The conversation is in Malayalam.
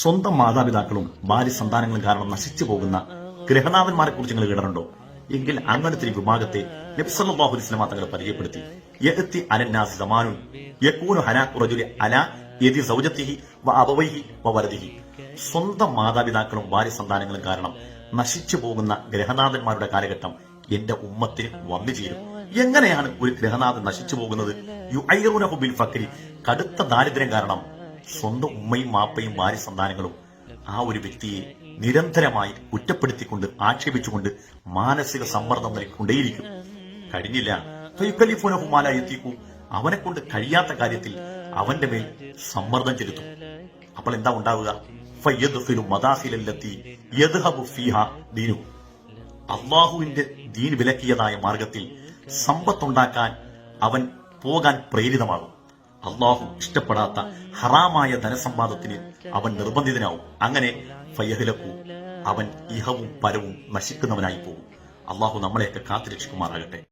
സ്വന്തം മാതാപിതാക്കളും ഭാര്യ സന്താനങ്ങളും കാരണം നശിച്ചു പോകുന്ന ഗ്രഹനാഥന്മാരെ കുറിച്ച് നിങ്ങൾ കേട്ടിട്ടുണ്ടോ? എങ്കിൽ അങ്ങനത്തെ ഒരു വിഭാഗത്തെ നബ്സല്ലാഹു പരിചയപ്പെടുത്തി. യഅത്തി അലന്നാസി സമാനുൻ യകൂനു ഹനാഖു റജുലി അല യദി സൗജത്തിഹി വ അബവൈഹി വ വലദിഹി സ്വന്തം മാതാപിതാക്കളും ഭാര്യ സന്താനങ്ങളും കാരണം നശിച്ചു പോകുന്ന ഗ്രഹനാഥന്മാരുടെ കാലഘട്ടം എന്റെ ഉമ്മത്തിന് വന്നു ചേരും. എങ്ങനെയാണ് ഒരു ഗ്രഹനാഥൻ നശിച്ചു പോകുന്നത്? യുഐറൂനഹു ബിൽ കടുത്ത ദാരിദ്ര്യം കാരണം സ്വന്തം ഉമ്മയും മാപ്പയും ഭാര്യ സന്താനങ്ങളും ആ ഒരു വ്യക്തിയെ നിരന്തരമായി കുറ്റപ്പെടുത്തിക്കൊണ്ട് ആക്ഷേപിച്ചുകൊണ്ട് മാനസിക സമ്മർദ്ദം നൽകിക്കൊണ്ടേയിരിക്കും കഴിഞ്ഞില്ല. ഫയുക്കലിഫുനഹു മാ ലാ യതീഖു. അവനെ കൊണ്ട് കഴിയാത്ത കാര്യത്തിൽ അവന്റെ മേൽ സമ്മർദ്ദം ചെലുത്തും. അപ്പോൾ എന്താ ഉണ്ടാവുക? അള്ളാഹുവിന്റെ ദീൻ വിലക്കിയതായ മാർഗത്തിൽ സമ്പത്തുണ്ടാക്കാൻ അവൻ പോകാൻ പ്രേരിതമാകും. അള്ളാഹു ഇഷ്ടപ്പെടാത്ത ഹറാമായ ധനസമ്പാദത്തിന് അവൻ നിർബന്ധിതനാവും. അങ്ങനെ ഫയഹലക്കു അവൻ ഇഹവും പരവും നശിക്കുന്നവനായി പോകും. അള്ളാഹു നമ്മളെയൊക്കെ കാത്തുരക്ഷിക്കുമാറാകട്ടെ.